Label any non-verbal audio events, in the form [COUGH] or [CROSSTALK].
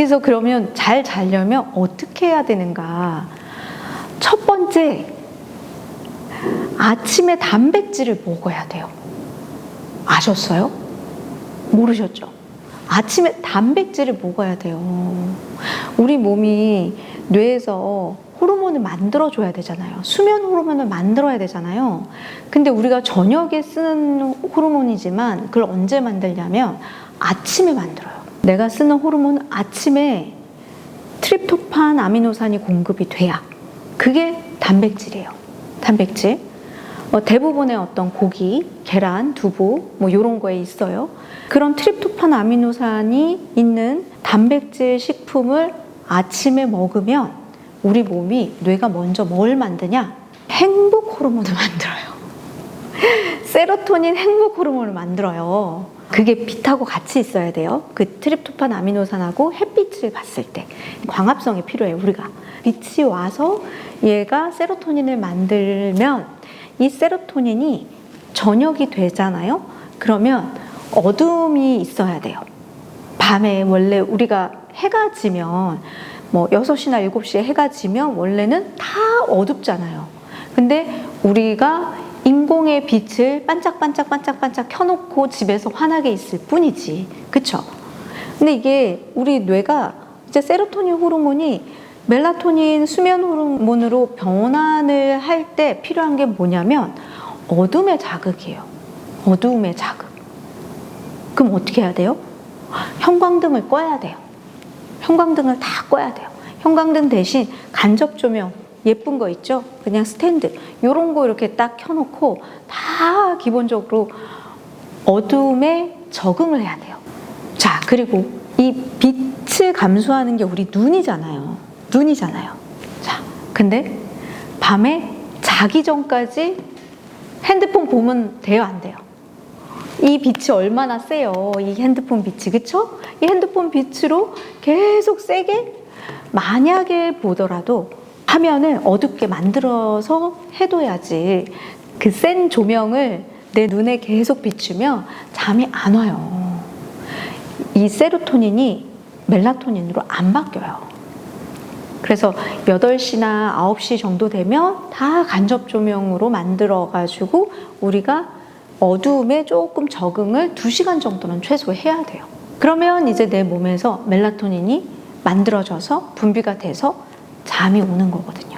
그래서 그러면 잘 자려면 어떻게 해야 되는가? 첫 번째, 아침에 단백질을 먹어야 돼요. 아셨어요? 모르셨죠? 아침에 단백질을 먹어야 돼요. 우리 몸이 뇌에서 호르몬을 만들어줘야 되잖아요. 수면 호르몬을 만들어야 되잖아요. 근데 우리가 저녁에 쓰는 호르몬이지만 그걸 언제 만들냐면 아침에 만들어요. 내가 쓰는 호르몬은 아침에 트립토판 아미노산이 공급이 돼야 그게 단백질이에요. 단백질. 어, 대부분의 어떤 고기, 계란, 두부 뭐 이런 거에 있어요. 그런 트립토판 아미노산이 있는 단백질 식품을 아침에 먹으면 우리 몸이 뇌가 먼저 뭘 만드냐? 행복 호르몬을 [LAUGHS] 만들어요. 세로토닌 행복 호르몬을 만들어요. 그게 빛하고 같이 있어야 돼요. 그 트립토판 아미노산하고 햇빛을 봤을 때 광합성이 필요해요. 우리가 빛이 와서 얘가 세로토닌을 만들면 이 세로토닌이 저녁이 되잖아요. 그러면 어둠이 있어야 돼요. 밤에 원래 우리가 해가 지면 뭐 6시나 7시에 해가 지면 원래는 다 어둡잖아요. 근데 우리가 인공의 빛을 반짝반짝 반짝반짝 켜놓고 집에서 환하게 있을 뿐이지. 그쵸? 근데 이게 우리 뇌가 이제 세로토닌 호르몬이 멜라토닌 수면 호르몬으로 변환을 할 때 필요한 게 뭐냐면 어둠의 자극이에요. 어두움의 자극. 그럼 어떻게 해야 돼요? 형광등을 꺼야 돼요. 형광등을 다 꺼야 돼요. 형광등 대신 간접 조명 예쁜 거 있죠? 그냥 스탠드 이런 거 이렇게 딱 켜놓고 다 기본적으로 어둠에 적응을 해야 돼요. 자 그리고 이 빛을 감수하는 게 우리 눈이잖아요. 눈이잖아요. 자 근데 밤에 자기 전까지 핸드폰 보면 돼요 안 돼요? 이 빛이 얼마나 세요. 이 핸드폰 빛이 그쵸? 이 핸드폰 빛으로 계속 세게 만약에 보더라도 화면을 어둡게 만들어서 해둬야지 그 센 조명을 내 눈에 계속 비추면 잠이 안 와요. 이 세로토닌이 멜라토닌으로 안 바뀌어요. 그래서 8시나 9시 정도 되면 다 간접 조명으로 만들어가지고 우리가 어두움에 조금 적응을 2시간 정도는 최소 해야 돼요. 그러면 이제 내 몸에서 멜라토닌이 만들어져서 분비가 돼서 잠이 오는 거거든요.